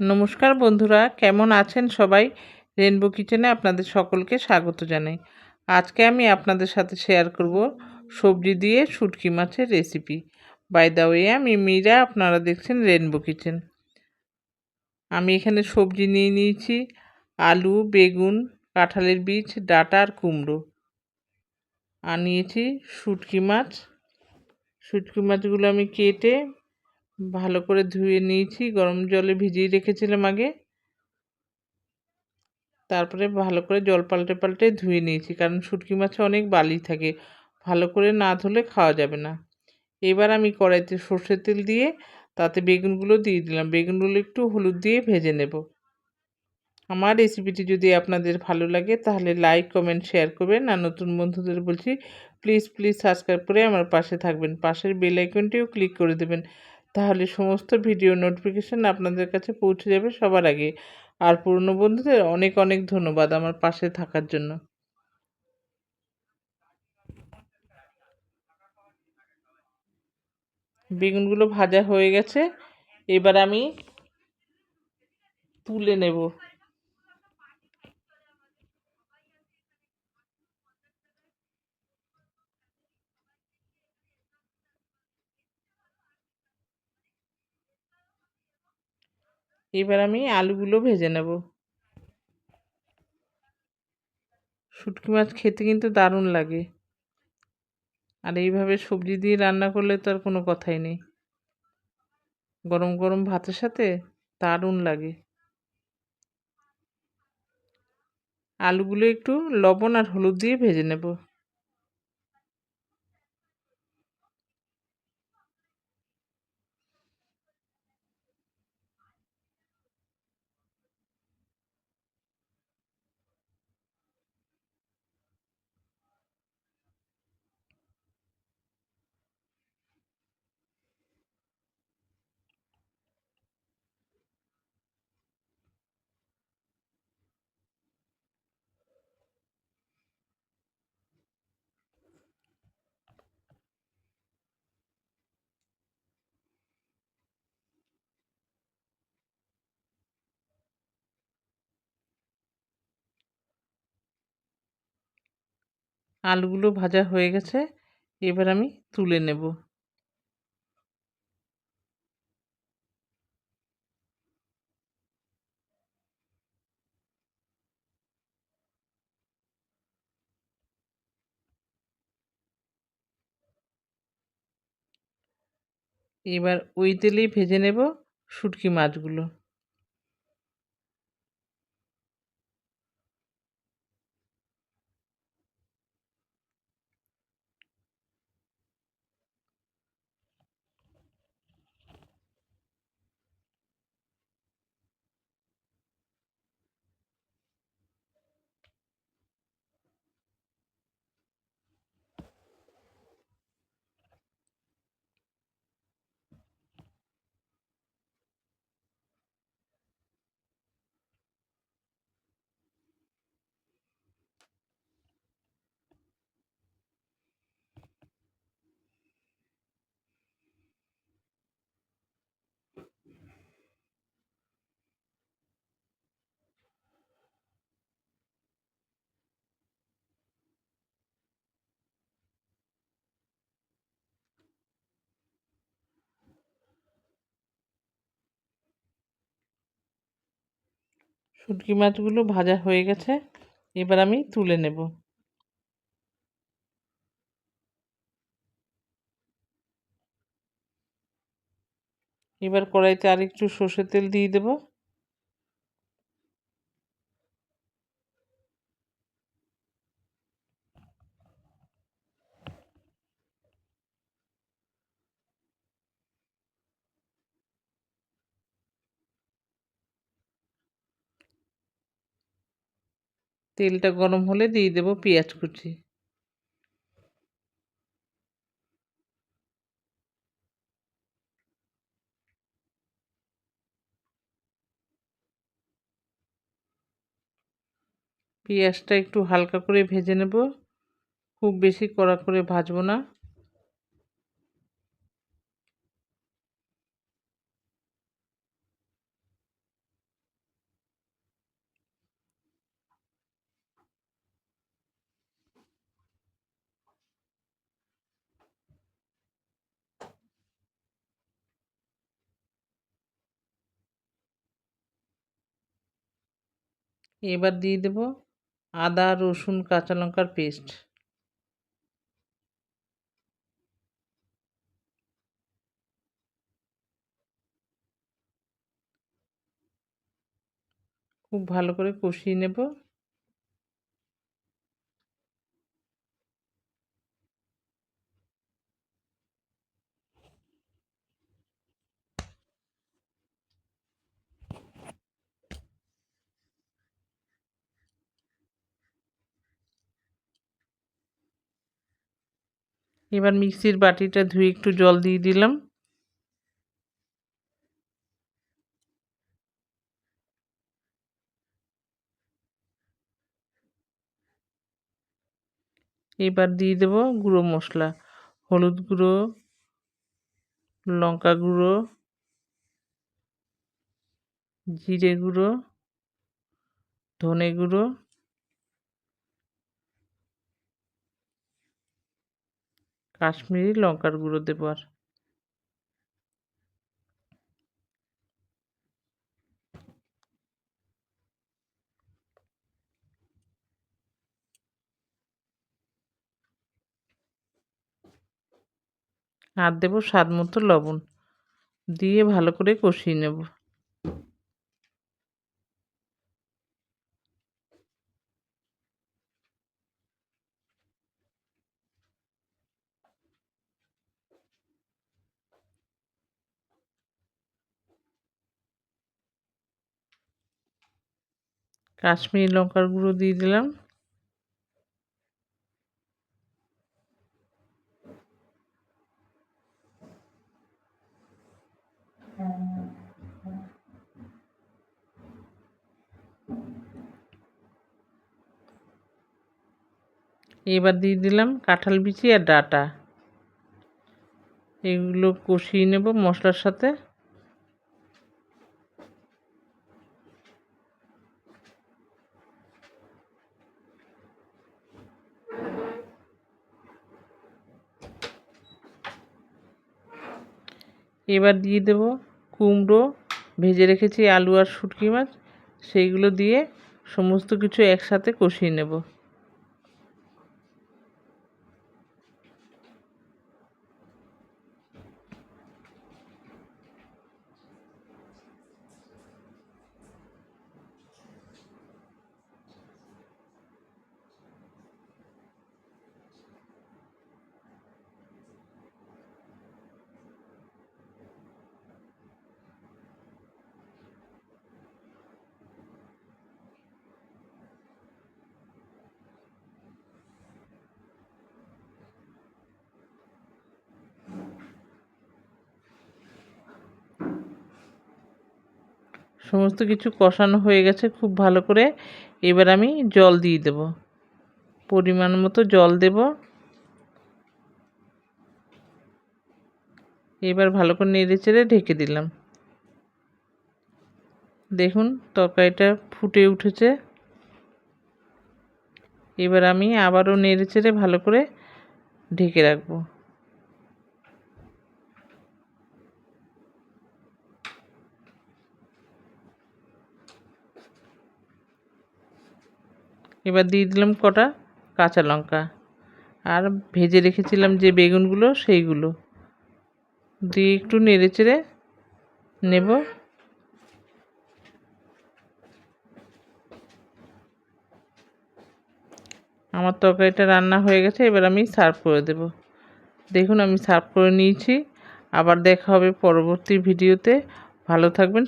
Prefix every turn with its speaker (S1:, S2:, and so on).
S1: নমস্কার বন্ধুরা, কেমন আছেন সবাই? রেনবো কিচেনে আপনাদের সকলকে স্বাগত জানাই। আজকে আমি আপনাদের সাথে শেয়ার করব সবজি দিয়ে শুটকি মাছের রেসিপি বাই দা ওয়ে আমি মীরা, আপনারা দেখছেন রেনবো কিচেন আমি এখানে সবজি নিয়ে নিয়েছি, আলু, বেগুন, কাঁঠালের বীজ, ডাটা আর কুমড়ো। আর নিয়েছি শুটকি মাছ। শুটকি মাছগুলো আমি কেটে ভালো করে ধুয়ে নিয়েছি, গরম জলে ভিজিয়ে রেখেছিলাম আগে। তারপরে ভালো করে জল পাল্টে পাল্টে ধুয়ে নিয়েছি, কারণ শুটকি মাছে অনেক বালি থাকে, ভালো করে না ধুলে খাওয়া যাবে না। এবার আমি কড়াইতে সর্ষের তেল দিয়ে তাতে বেগুনগুলো দিয়ে দিলাম। বেগুনগুলো একটু হলুদ দিয়ে ভেজে নেব। আমার রেসিপিটি যদি আপনাদের ভালো লাগে, তাহলে লাইক, কমেন্ট, শেয়ার করবেন। আর নতুন বন্ধুদের বলছি, প্লিজ প্লিজ সাবস্ক্রাইব করে আমার পাশে থাকবেন। পাশের বেল আইকনটিও ক্লিক করে দেবেন। তাহলে সমস্ত ভিডিও নোটিফিকেশান আপনাদের কাছে পৌঁছে যাবে সবার আগে। আর পুরনো বন্ধুদের অনেক অনেক ধন্যবাদ আমার পাশে থাকার জন্য। বেগুনগুলো ভাজা হয়ে গেছে। এবার আমি তুলে নেব। এবার আমি আলুগুলো ভেজে নেব। শুটকি মাছ খেতে কিন্তু দারুণ লাগে। আর এইভাবে সবজি দিয়ে রান্না করলে তো আর কোনো কথাই নেই। গরম গরম ভাতের সাথে দারুণ লাগে। আলুগুলো একটু লবণ আর হলুদ দিয়ে ভেজে নেব। আলুগুলো ভাজা হয়ে গেছে, এবার আমি তুলে নেব। এবার ওই তেলেই ভেজে নেব শুটকি মাছগুলো। শুটকি মাছগুলো ভাজা হয়ে গেছে। এবার আমি তুলে নেব। এবার কড়াইতে আর একটু সর্ষের তেল দিয়ে দেব। তেলটা গরম হলে দিয়ে দেব পেঁয়াজ কুচি। পেঁয়াজটা একটু হালকা করে ভেজে নেব। খুব বেশি কড়া করে ভাজবো না। এবার দিয়ে দেব আদা রসুন কাঁচা লঙ্কার পেস্ট। খুব ভালো করে কষিয়ে নেব। এবার মিক্সির বাটিটা ধুয়ে একটু জল দিয়ে দিলাম। এবার দিয়ে দেব গুঁড়ো মশলা, হলুদ গুঁড়ো, লঙ্কা গুঁড়ো, জিরে গুঁড়ো, ধনে গুঁড়ো কাশ্মীরি লঙ্কার গুঁড়ো দেবো আর। আর দেবো স্বাদ মতো লবণ। দিয়ে ভালো করে কষিয়ে নেব। কাশ্মীরি লঙ্কার গুঁড়ো দিয়ে দিলাম। এবার দিয়ে দিলাম কাঁঠাল বিচি আর ডাটা। এগুলো কষিয়ে নেব মশলার সাথে। এবার দিয়ে দেব কুমড়ো, ভেজে রেখেছি আলু আর শুটকি মাছ, সেইগুলো দিয়ে সমস্ত কিছু একসাথে কষিয়ে নেব। সমস্ত কিছু কষানো হয়ে গেছে খুব ভালো করে। এবার আমি জল দিয়ে দেব। পরিমাণ মতো জল দেব। এবার ভালো করে নেড়ে চেড়ে ঢেকে দিলাম। দেখুন, তরকারিটা ফুটে উঠেছে। এবার আমি আবারও নেড়ে চেড়ে ভালো করে ঢেকে রাখব। এবার দিয়ে দিলাম কটা কাঁচা লঙ্কা। আর ভেজে রেখেছিলাম যে বেগুনগুলো, সেইগুলো। দিয়ে একটু নেড়ে চেড়ে নেব। আমার তরকারিটা রান্না হয়ে গেছে, এবার আমি সার্ভ করে দেব। দেখুন, আমি সার্ভ করে নিয়েছি। আবার দেখা হবে পরবর্তী ভিডিওতে। ভালো থাকবেন